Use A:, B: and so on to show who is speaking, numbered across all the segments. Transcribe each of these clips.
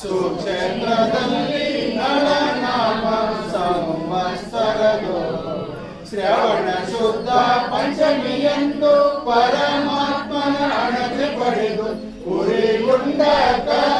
A: ಸುಕ್ಷೇತ್ರದಲ್ಲಿ ನಳನಾಮ ಸಂವತ್ಸರದು ಶ್ರವಣ ಶುದ್ಧ ಪಂಚಮಿಯಂದು ಪರಮಾತ್ಮನ ಅಣತೆ ಪಡೆದು ಉರಿಗುಂಡ ಕರ್ಪುರದು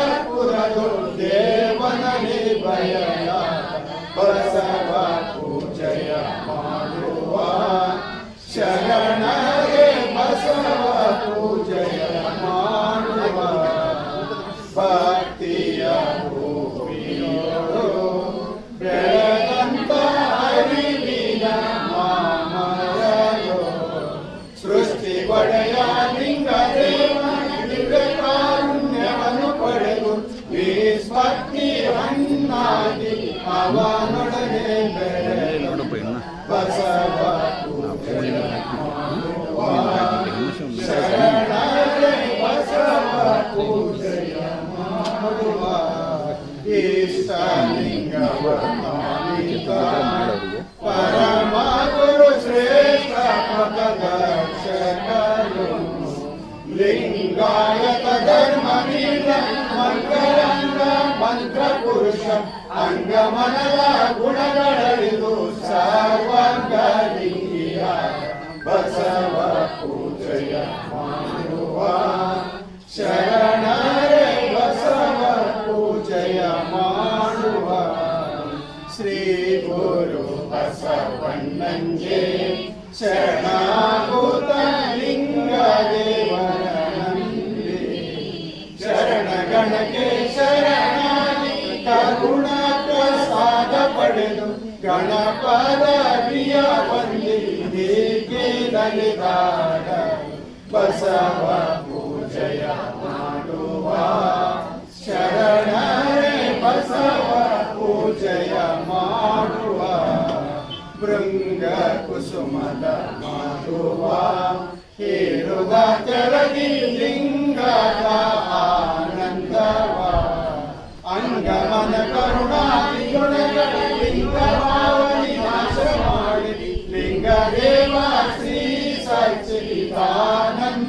A: ಅಂಗಮನದ ಗುಣಗಳಿದು ಸರ್ವಂಗಲಿಂಗಿಯ ಬಸವ ಪೂಜೆಯ ಮಾಡುವ. ಶರಣರೇ ಬಸವ ಪೂಜೆಯ ಮಾಡುವ. ಶ್ರೀ ಗುರು ಬಸವಣ್ಣಂಗೆ ಶರಣಾಗುತ ಗಣಪದ ಪ್ರಿಯ ಬಂದಿ ನಲಿದಾಡ ಬಸವ ಪೂಜೆಯ ಮಾಡುವ ಶರಣರೇ ಬಸವ ಪೂಜೆಯ ಮಾಡುವ ಭೃಂಗ ಕುಸುಮದ ಮಾಡುವ ಹೇಳುವ ಕೆಳಗಿ ಲಿಂಗದ ಆನಂದವ ಅಂಗಮನ ಕರುಣಾದಿ ಗುಣಗಳ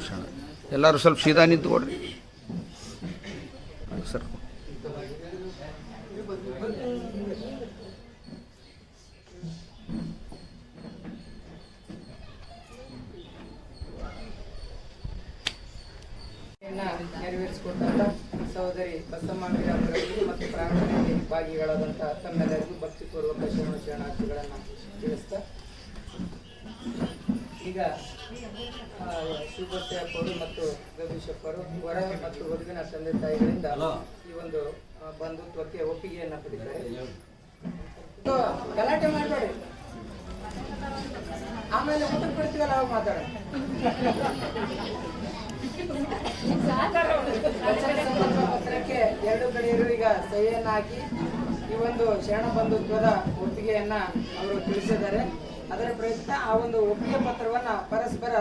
A: ಶರಣ
B: ಎಲ್ಲರೂ ಸ್ವಲ್ಪ ಸೀದಾ ನಿಂತ್ಕೊಡ್ರಿ
C: ಭಕ್ತಿಪೂರ್ವಕ ಶರಣ ಶರಣಾರ್ಥಿಗಳನ್ನು ತಿಳಿಸ್ತಾ. ಈಗ ಆ, ಶಿವಭಕ್ತಿಯಪ್ಪರು ಮತ್ತು ಗವೀಶಪ್ಪರು ವರ ಮತ್ತು ವಧುವಿನ ತಂದೆ ತಾಯಿಗಳಿಂದ ಈ ಒಂದು ಬಂಧುತ್ವಕ್ಕೆ ಒಪ್ಪಿಗೆಯನ್ನು ಪಡಿತಾರೆ ಗಲಾಟೆ ಮಾಡಬೇಡಿ. ಆಮೇಲೆ ಊಟ ಕೊಡ್ತೀವಲ್ಲ ಅವಾಗ ಮಾತಾಡೋಣ. ಪತ್ರಕ್ಕೆ ಎರಡು ಕಡೆಯರು ಈಗ ಸಹಿಯನ್ನ ಹಾಕಿ ಈ ಒಂದು ಶರಣ ಬಂಧುತ್ವದ ಒಪ್ಪಿಗೆಯನ್ನ ಅವರು ತಿಳಿಸಿದ್ದಾರೆ. ಅದರ ಪ್ರಯುಕ್ತ ಆ ಒಂದು ಒಪ್ಪಿಗೆ ಪತ್ರವನ್ನ ಪರಸ್ಪರ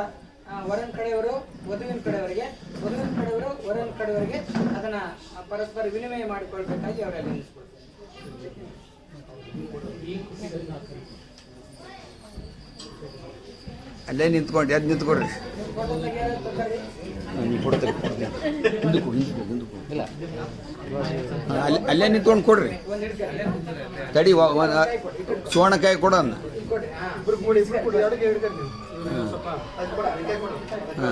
C: ವರನ್ ಕಡೆಯವರು ವಧುವಿನ ಕಡೆಯವರಿಗೆ ವಧುವಿನ ಕಡೆಯವರು ವರನ್ ಕಡೆಯವರಿಗೆ ಅದನ್ನ ಪರಸ್ಪರ ವಿನಿಮಯ ಮಾಡಿಕೊಳ್ಬೇಕಾಗಿ ಅವರಲ್ಲಿ
B: ಅಲ್ಲೇ ನಿಂತ್ಕೊಂಡು ಎದ್ದು ನಿಂತ್ಕೊಡ್ರಿ ನೀವು ಹಿಂದಕ್ಕೂ ಹಿಂದಕ್ಕೂ ಇಲ್ಲ. ಅಲ್ಲಿ, ಅಲ್ಲೇ ನಿಂತ್ಕೊಂಡು ಕೊಡ್ರಿ. ತಡಿ ಸುವರ್ಣಕಾಯಿ
C: ಕೊಡಿ. ಹಾ.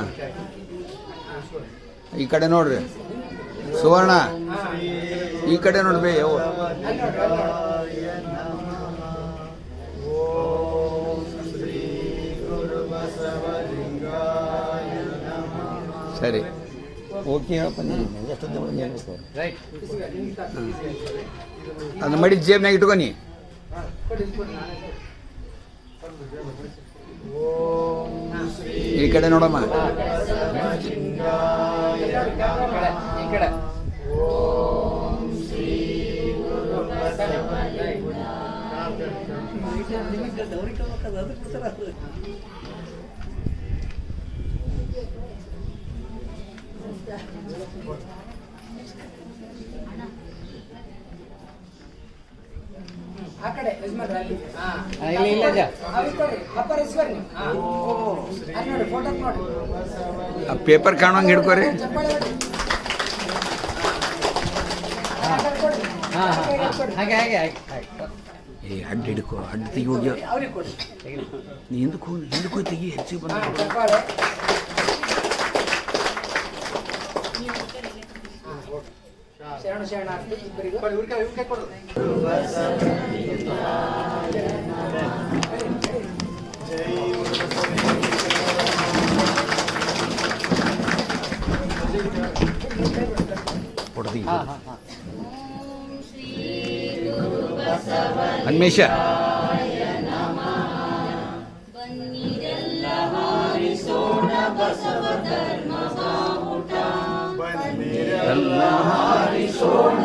B: ಈ ಕಡೆ ನೋಡ್ರಿ. ಸುವರ್ಣ, ಈ ಕಡೆ ನೋಡ್ಬೇ ಯವ್ವ ಸರಿ ಓಕೆ ಹೇಳಪ್ಪ
C: ಸಾಕು, ಇಸ್ಕೊಳ್ಳಿ.
B: ಅದನ್ನ ಮಡಿ ಜೇಬ್ನಾಗ ಇಟ್ಕೊ
C: ನಾನೇ.
B: ಈ ಕಡೆ ನೋಡಮ್ಮ
C: ಈ ಕಡೆ ಆ ಕಡೆ ಯಜಮಾನ್ರೆ ಅಲ್ಲಿ ಹಾ.
B: ಇಲ್ಲಿ
C: ನೀವು ಹಾ. ಅಲ್ಲಿ ನೋಡಿ ಫೋಟೋ ನೋಡಿ.
B: ಆ ಪೇಪರ್ ಕಾಣೋಂಗೆ ಹಿಡ್ಕೊರಿ.
C: ಹಾ.
D: ಹಾಗೆ ಹಾಗೆ
B: ಏ ಅಡ್ಡ ಹಿಡ್ಕೊ ಅಡ್ಡ ತೆಗಿ ಹೋಗಿ
C: ಅವ್ರಿಗೆ ಕೊಡಿ.
B: ನೀ ಹಿಂದಕ್ಕೆ ಹೋಗಿ ಹಿಂದಕ್ಕೆ ಹೋಗಿ ತೆಗಿ ಹೆಚ್ಚಿಗೆ ಬಂದ
C: ಶರಣ ಶರಣಾರ್ಥಿ ಇಬ್ಬರಿಗೂ
A: ಕೊಡಿ ಇವ್ರ ಕೈ ಇವ್ರ ಕೈ ಕೊಡು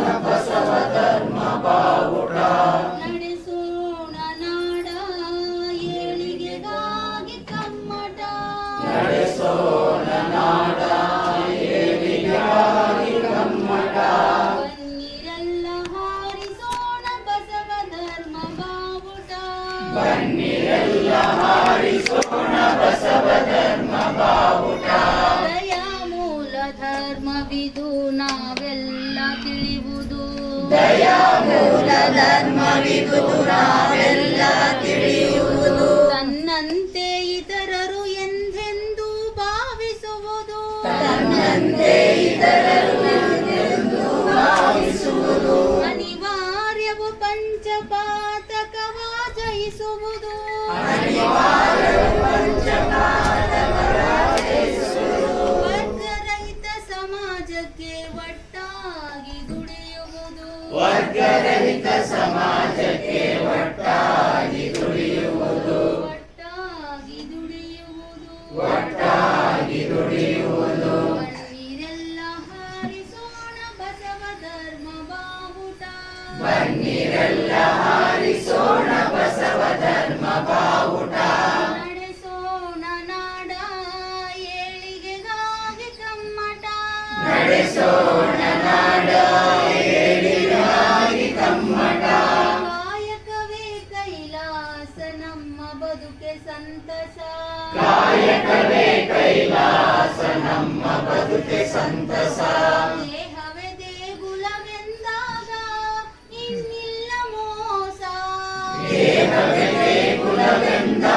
E: ಧರ್ಮವಿದು ನಾವೆಲ್ಲ ತಿಳಿಯುವುದು ತನ್ನಂತೆ ಇತರರು ಎಂದೆಂದು ಭಾವಿಸುವುದು. ಅನಿವಾರ್ಯವು ಪಂಚಪಾತಕವ ಜಯಿಸುವುದು. ವರ್ಗರಹಿತ ಬನ್ನಿರೆಲ್ಲ ಹಾರಿಸೋಣ ಬಸವ ಧರ್ಮ ಬಾವುಟ. ನಡೆಸೋಣ
F: Heaven.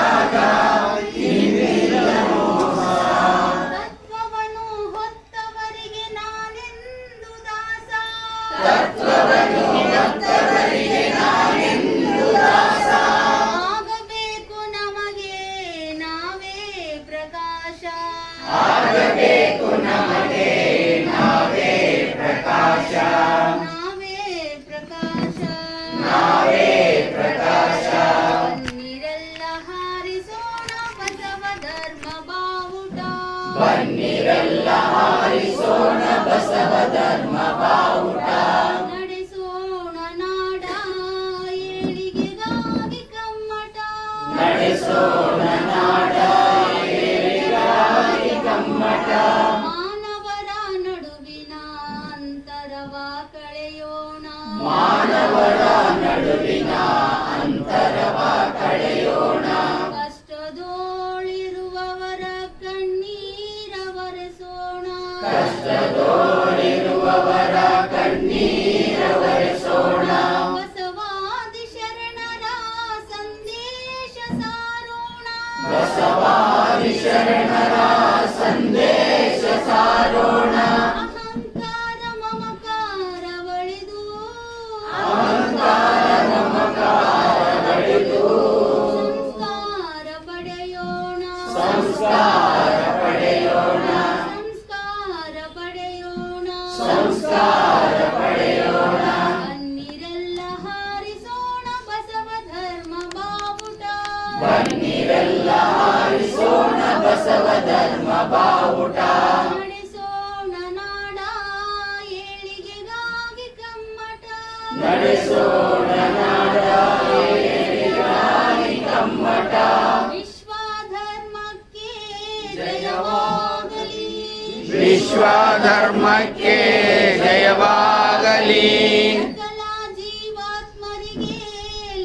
F: ವಿಶ್ವಧರ್ಮಕ್ಕೆ ಜಯವಾಗಲಿ
B: ವಿಶ್ವಧರ್ಮಕ್ಕೆ ಜಯವಾಗಲಿ
F: ಸಕಲ ಜೀವಾತ್ಮರಿಗೆ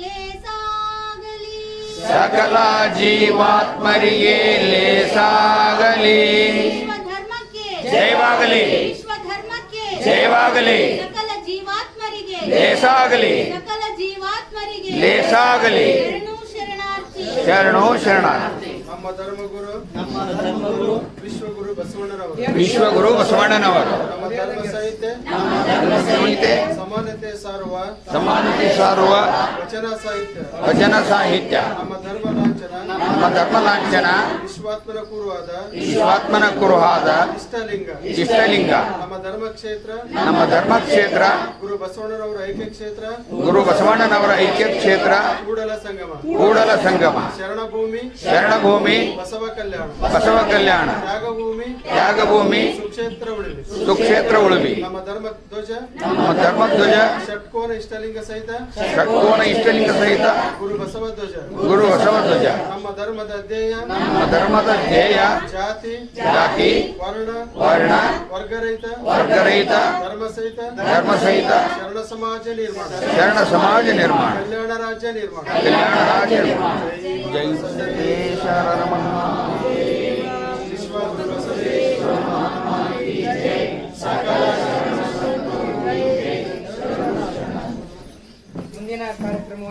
F: ಲೇಸಾಗಲಿ
B: ಸಕಲ ಜೀವಾತ್ಮರಿಗೆ ಲೇಸಾಗಲಿ
F: ವಿಶ್ವಧರ್ಮಕ್ಕೆ
B: ಜಯವಾಗಲಿ
F: ವಿಶ್ವಧರ್ಮಕ್ಕೆ
B: ಜಯವಾಗಲಿ
F: ಸಕಲ ಜೀವಾತ್ಮರಿಗೆ
B: ಲೇಸಾಗಲಿ
F: ಸಕಲ ಜೀವಾತ್ಮರಿಗೆ
B: ಲೇಸಾಗಲಿ
F: ಶರಣು ಶರಣಾರ್ಥಿ
B: ಶರಣು ಶರಣಾರ್ಥಿ
G: ನಮ್ಮ ಧರ್ಮಗುರು ನಮ್ಮ ಧರ್ಮಗುರು ವಿಶ್ವಗುರು ಬಸವಣ್ಣನವರು.
B: ವಿಶ್ವಗುರು ಬಸವಣ್ಣನವರು.
G: ನಮ್ಮ ಧರ್ಮ ಸಾಹಿತ್ಯ
B: ಸಂಹಿತೆ
G: ಸಮಾನತೆ ಸಾರುವ
B: ಸಮಾನತೆ ಸಾರುವ
G: ವಚನ ಸಾಹಿತ್ಯ.
B: ವಚನ ಸಾಹಿತ್ಯ.
G: ನಮ್ಮ ಧರ್ಮ ಲಾಂಛನ
B: ನಮ್ಮ ಧರ್ಮ ಲಾಂಛನ.
G: ವಿಶ್ವಾತ್ಮನ ಕುರುಹಾದ
B: ವಿಶ್ವಾತ್ಮನ ಕುರುಹಾದ
G: ಇಷ್ಟಲಿಂಗ.
B: ಇಷ್ಟಲಿಂಗ.
G: ನಮ್ಮ ಧರ್ಮ ಕ್ಷೇತ್ರ
B: ನಮ್ಮ ಧರ್ಮ ಕ್ಷೇತ್ರ.
G: ಗುರು ಬಸವಣ್ಣನವರ ಐಕ್ಯ ಕ್ಷೇತ್ರ.
B: ಗುರು ಬಸವಣ್ಣನವರ ಐಕ್ಯ ಕ್ಷೇತ್ರ.
G: ಕೂಡಲ ಸಂಗಮ.
B: ಕೂಡಲ ಸಂಗಮ.
G: ಶರಣಭೂಮಿ.
B: ಶರಣಭೂಮಿ.
G: ಬಸವ ಕಲ್ಯಾಣ
B: ಬಸವ ಕಲ್ಯಾಣ
G: ತ್ಯಾಗಭೂಮಿ
B: ತ್ಯಾಗಭೂಮಿ
G: ಸುಕ್ಷೇತ್ರ ಉಳುಮಿ
B: ಸುಕ್ಷೇತ್ರ ಉಳುವಿ.
G: ನಮ್ಮ ಧರ್ಮ ಧ್ವಜ
B: ನಮ್ಮ ಧರ್ಮಧ್ವಜ
G: ಷಟ್ಕೋನ ಇಷ್ಟಲಿಂಗ ಸಹಿತ
B: ಷಟ್ಕೋನ ಇಷ್ಟಲಿಂಗ ಸಹಿತ
G: ಗುರು ಬಸವ ಧ್ವಜ.
B: ಗುರು ಬಸವ ಧ್ವಜ.
G: ನಮ್ಮ ಧರ್ಮದ ಧ್ಯೇಯ
B: ನಮ್ಮ ಧರ್ಮದ ಧ್ಯೇಯ
G: ಜಾತಿ
B: ಜಾತಿ
G: ವರ್ಣ
B: ವರ್ಣ
G: ವರ್ಗರಹಿತ
B: ವರ್ಗರಹಿತ
G: ಧರ್ಮ ಸಹಿತ
B: ಧರ್ಮ ಸಹಿತ
G: ಶರಣ ಸಮಾಜ ನಿರ್ಮಾಣ
B: ಶರಣ ಸಮಾಜ ನಿರ್ಮಾಣ
G: ಕಲ್ಯಾಣ ರಾಜ್ಯ ನಿರ್ಮಾಣ
B: ಕಲ್ಯಾಣ ರಾಜ್ಯ ನಿರ್ಮಾಣ ಜೈ ಬಸವೇಶ್ವರ ನಮಃ
G: ವಿಶ್ವ ಗುರು ಬಸವೇಶ್ವರ
E: ಮುಂದಿನ ಕಾರ್ಯಕ್ರಮ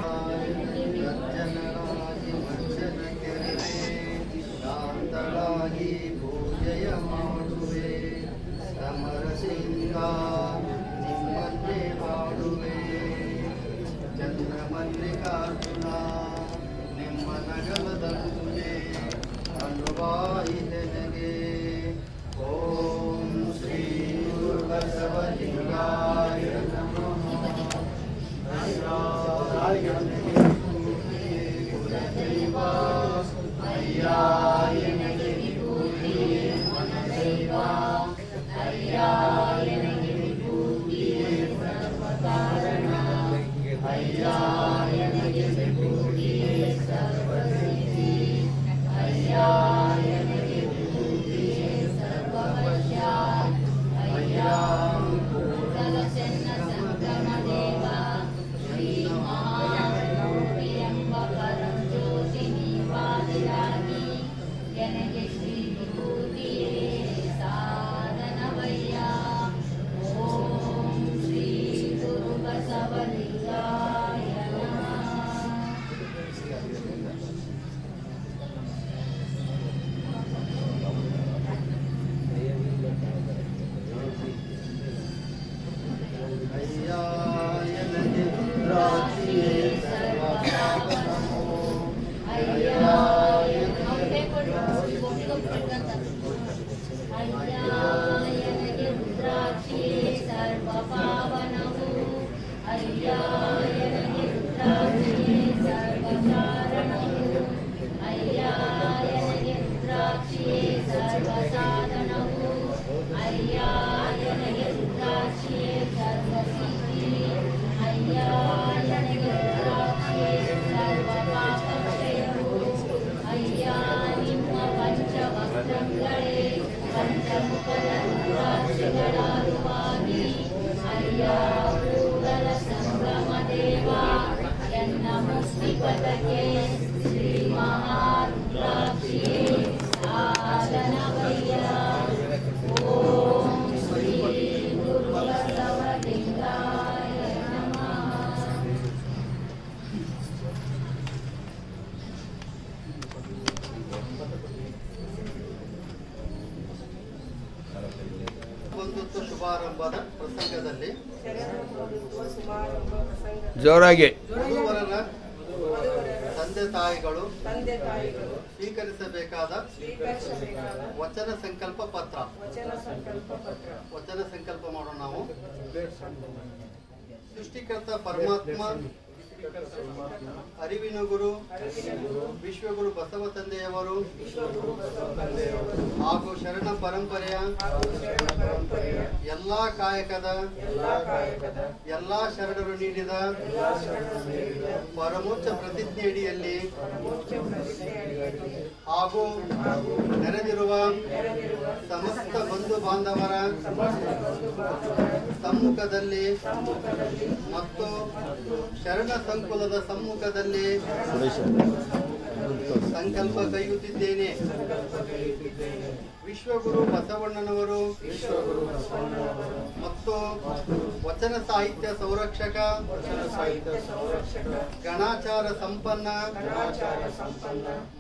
B: ಜೋರಾಗಿ.
D: ತಂದೆ ತಾಯಿಗಳು ಸ್ವೀಕರಿಸಬೇಕಾದ
E: ಸ್ವೀಕರಿಸಬೇಕಾದ
D: ವಚನ ಸಂಕಲ್ಪ ಪತ್ರ.
E: ವಚನ ಸಂಕಲ್ಪ ಪತ್ರ.
D: ವಚನ ಸಂಕಲ್ಪ ಮಾಡೋಣ ನಾವು. ಸೃಷ್ಟಿಕರ್ತ ಪರಮಾತ್ಮ ಅರಿವಿನ ಗುರು, ವಿಶ್ವಗುರು ಬಸವ ತಂದೆಯವರು ಹಾಗೂ ಶರಣ ಪರಂಪರೆಯ ಎಲ್ಲಾ ಕಾಯಕದ ಎಲ್ಲಾ ಶರಣರು ನೀಡಿದ ಪರಮೋಚ್ಚ ಪ್ರತಿಜ್ಞೆಯಡಿಯಲ್ಲಿ ಹಾಗೂ ನೆರೆದಿರುವ ಸಮಸ್ತ ಬಂಧು ಬಾಂಧವರ ಸಮ್ಮುಖದಲ್ಲಿ ಮತ್ತು ಶರಣ ಸಂಕುಲದ ಸಮ್ಮುಖದಲ್ಲಿ ಸಂಕಲ್ಪ ಕೈಯುತ್ತಿದ್ದೇನೆ. ವಿಶ್ವಗುರು ಬಸವಣ್ಣನವರು ಮತ್ತು ವಚನ ಸಾಹಿತ್ಯ ಸಂರಕ್ಷಕ ಗಣಾಚಾರ ಸಂಪನ್ನ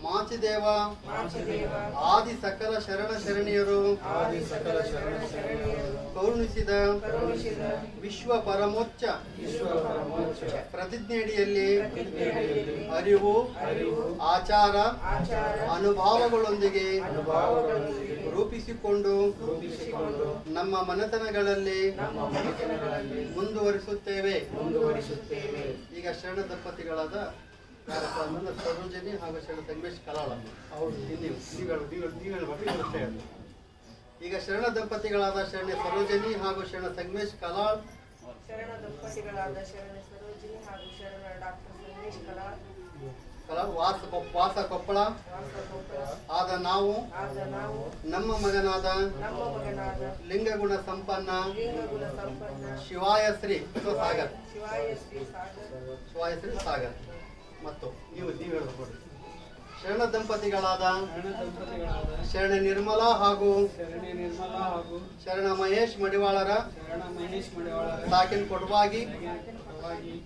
D: ಮಾಚಿದೇವ ಆದಿ ಸಕಲ ಶರಣ ಶರಣಿಯರು ಕರುಣಿಸಿದ ವಿಶ್ವ ಪರಮೋಚ್ಚ ಪ್ರತಿಜ್ಞೆಯಡಿಯಲ್ಲಿ ಅರಿವು ಆಚಾರ ಅನುಭಾವಗಳೊಂದಿಗೆ ರೂಪಿಸಿಕೊಂಡು ನಮ್ಮ ಮನೆತನಗಳಲ್ಲಿ ಮುಂದುವರಿಸುತ್ತೇವೆ. ಈಗ ಶರಣ ದಂಪತಿಗಳಾದ ಯಾರಪ್ಪ ಅಂತಂದ್ರೆ ಸರೋಜಿನಿ ಹಾಗೂ ಶರಣ ಸಂಗಮೇಶ್ ಕಲಾಳ ಹೇಳಿ. ಈಗ ಶರಣ ದಂಪತಿಗಳಾದ ಶರಣ ಸರೋಜಿನಿ ಹಾಗೂ ಶರಣ ಸಂಗಮೇಶ್ ಕಲಾಳ್.
C: ಶರಣ ದಂಪತಿಗಳಾದ ಶರಣ ಸರೋಜಿನಿ ಹಾಗೂ ಶರಣ ಡಾಕ್ಟರ್ ಸಂಗಮೇಶ್
D: ಕಲಾಳ್. ವಾಸ ವಾಸ ಕೊಪ್ಪಳ. ಆದ ನಾವು ನಮ್ಮ ಮಗನಾದ ಲಿಂಗಗುಣ ಸಂಪನ್ನ ಶಿವಾಯ ಶ್ರೀ ಸಾಗರ್
C: ಶಿವಾಯ ಶ್ರೀ ಸಾಗರ್.
D: ಮತ್ತು ನೀವು ನೀವು ಹೇಳ್ಬೋದು ಶರಣ ದಂಪತಿಗಳಾದ ಶರಣ ನಿರ್ಮಲಾ ಹಾಗೂ
A: ಶರಣಿ ನಿರ್ಮಲಾ ಹಾಗೂ
D: ಶರಣ ಮಹೇಶ್ ಮಡಿವಾಳರ
A: ಶರಣ ಮಹೇಶ್ ಮಡಿವಾಳರ
D: ಸಾಕಿನ ಕೊಡವಾಗಿ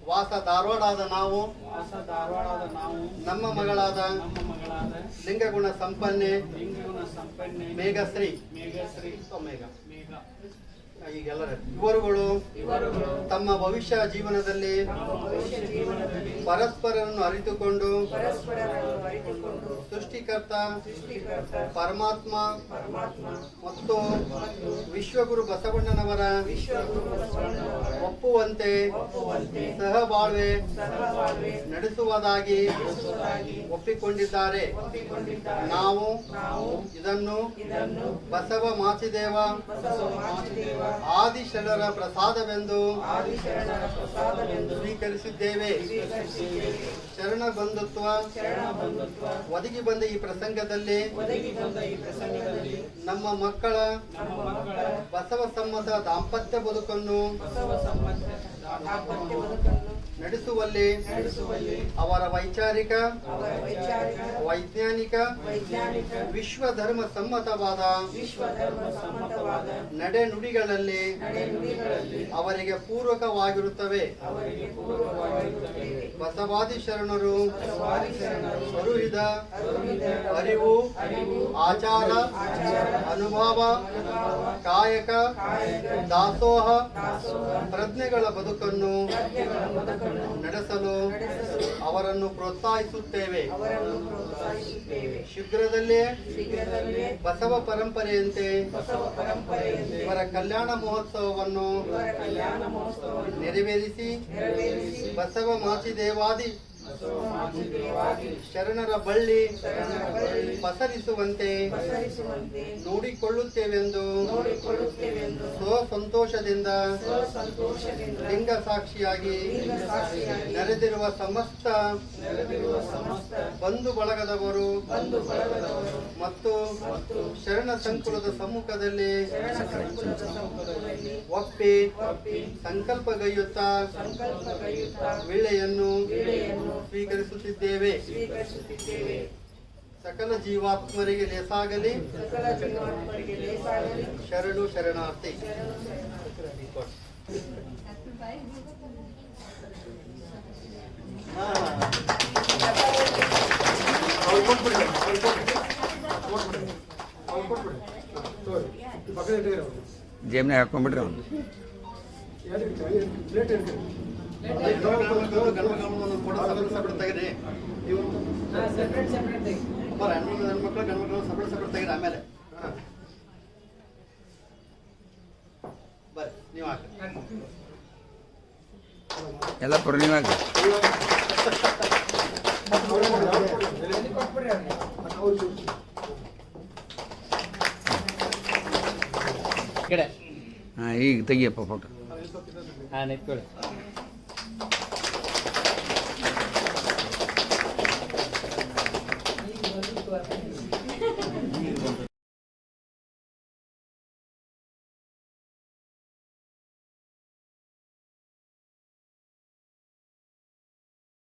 D: ವಾಸ ಧಾರವಾಡಾದ ನಾವು
A: ವಾಸ ಧಾರವಾಡದ ನಾವು
D: ನಮ್ಮ ಮಗಳಾದ
A: ನಮ್ಮ ಮಗಳಾದ
D: ಲಿಂಗಗುಣ ಸಂಪನ್ನೆ
A: ಲಿಂಗಗುಣ ಸಂಪನ್ನೆ
D: ಮೇಘಶ್ರೀ.
A: ಮೇಘಶ್ರೀ.
D: ಮೇಘ.
A: ಮೇಘ.
D: ಇವರುಗಳು ತಮ್ಮ ಭವಿಷ್ಯ ಜೀವನದಲ್ಲಿ
C: ಪರಸ್ಪರನ್ನು
D: ಪರಸ್ಪರರನ್ನು ಅರಿತುಕೊಂಡು ಸೃಷ್ಟಿಕರ್ತ ಪರಮಾತ್ಮ ಮತ್ತು ವಿಶ್ವಗುರು ಬಸವಣ್ಣನವರ ಒಪ್ಪುವಂತೆ ಸಹಬಾಳ್ವೆ ನಡೆಸುವುದಾಗಿ ಒಪ್ಪಿಕೊಂಡಿದ್ದಾರೆ. ನಾವು ಇದನ್ನು ಬಸವ ಮಾಚಿದೇವ ಆದಿಶರಣರ ಪ್ರಸಾದವೆಂದು ಸ್ವೀಕರಿಸಿದ್ದೇವೆ. ಶರಣ ಬಂಧುತ್ವ ಒದಗಿ ಬಂದ ಈ ಪ್ರಸಂಗದಲ್ಲಿ ನಮ್ಮ ಮಕ್ಕಳ ಬಸವ ಸಮ್ಮತ ದಾಂಪತ್ಯ ಬದುಕನ್ನು ನಡೆಸುವಲ್ಲಿ
C: ನಡೆಸುವಲ್ಲಿ
D: ಅವರ ವೈಚಾರಿಕ ವೈಜ್ಞಾನಿಕ ವಿಶ್ವ ಧರ್ಮ ಸಮ್ಮತವಾದ
C: ನಡೆನುಡಿಗಳಲ್ಲಿ
D: ಅವರಿಗೆ ಪೂರಕವಾಗಿರುತ್ತವೆ. ಬಸವಾದಿ ಶರಣರು ಅರುಹಿದ ಅರಿವು ಆಚಾರ ಅನುಭವ ಕಾಯಕ ದಾಸೋಹ ಪ್ರಜ್ಞೆಗಳ ಬದುಕನ್ನು ನಡೆಸಲು ಅವರನ್ನು ಪ್ರೋತ್ಸಾಹಿಸುತ್ತೇವೆ. ಶೀಘ್ರದಲ್ಲೇ ಬಸವ ಪರಂಪರೆಯಂತೆ ಇವರ ಕಲ್ಯಾಣ ಮಹೋತ್ಸವವನ್ನು ನೆರವೇರಿಸಿ ಬಸವ ಮಾಚಿದೇವಾದಿ ಶರಣರ ಬಳ್ಳಿ ಪಸರಿಸುವಂತೆ ನೋಡಿಕೊಳ್ಳುತ್ತೇವೆಂದು
C: ಸ್ವಸಂತೋಷದಿಂದ
D: ಸ್ವ ಸಂತೋಷದಿಂದ
C: ಸಂತೋಷದಿಂದ
D: ಲಿಂಗ ಸಾಕ್ಷಿಯಾಗಿ ನೆರೆದಿರುವ ಸಮಸ್ತ ಬಂಧು ಬಳಗದವರು ಮತ್ತು ಶರಣ ಸಂಕುಲದ ಸಮ್ಮುಖದಲ್ಲಿ ಒಪ್ಪಿ
C: ಒಪ್ಪಿ
D: ಸಂಕಲ್ಪಗೈಯುತ್ತಾ
C: ವಿಳೆಯನ್ನು
D: ಸ್ವೀಕರಿಸುತ್ತಿದ್ದೇವೆ. ಸಕಲ ಜೀವಾತ್ಮರಿಗೆ ಲೇಸಾಗಲಿ. ಶರಣು ಶರಣಾರ್ಥಿ. ಹಾ.
B: ಜೇಬ್ನಾಗ ಹಾಕೊಂಡ್ಬಿಟ್ರಿ ಅವನು. ಎಲ್ಲ
G: ಇರ್ತೀರಿ ಅವ್ರಿಗೆ.
B: ಹಾಂ ಈಗ ತೆಗಿಯಪ್ಪ ಫೋಟೋ
H: ಹಾಂ ನಿಂತ್ಕೊಳ್ಳಿ